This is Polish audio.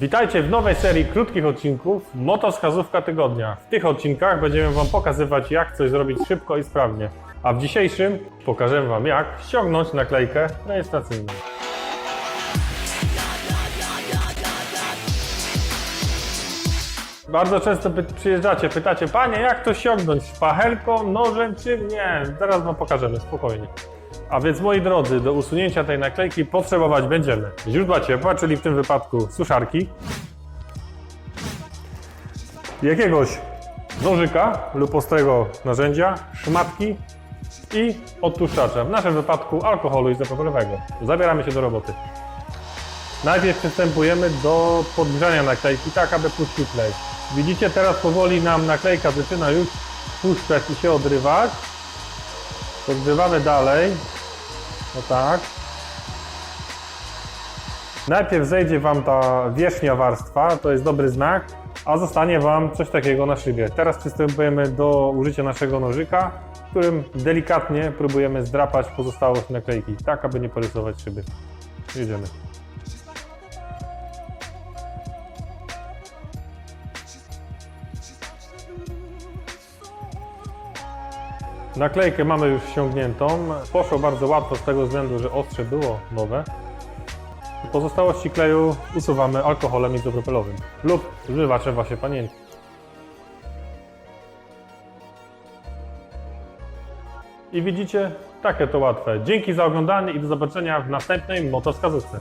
Witajcie w nowej serii krótkich odcinków Motowskazówka Tygodnia. W tych odcinkach będziemy Wam pokazywać, jak coś zrobić szybko i sprawnie. A w dzisiejszym pokażemy Wam, jak ściągnąć naklejkę rejestracyjną. Bardzo często przyjeżdżacie, pytacie, panie, jak to ściągnąć? Szpachelką, nożem czy nie? Zaraz Wam pokażemy, spokojnie. A więc moi drodzy, do usunięcia tej naklejki potrzebować będziemy źródła ciepła, czyli w tym wypadku suszarki, jakiegoś nożyka lub ostrego narzędzia, szmatki i odtłuszczacza, w naszym wypadku alkoholu izopropylowego. Zabieramy się do roboty. Najpierw przystępujemy do podgrzania naklejki, tak aby puścił klej. Widzicie, teraz powoli nam naklejka zaczyna już puszczać i się odrywać. Podgrzewamy dalej. No tak. Najpierw zejdzie Wam ta wierzchnia warstwa, to jest dobry znak, a zostanie Wam coś takiego na szybie. Teraz przystępujemy do użycia naszego nożyka, którym delikatnie próbujemy zdrapać pozostałość naklejki, tak aby nie porysować szyby. Jedziemy. Naklejkę mamy już ściągniętą. Poszło bardzo łatwo z tego względu, że ostrze było nowe. Pozostałości kleju usuwamy alkoholem izopropylowym lub zmywaczem właśnie panienki. I widzicie, takie to łatwe. Dzięki za oglądanie i do zobaczenia w następnej motowskazówce.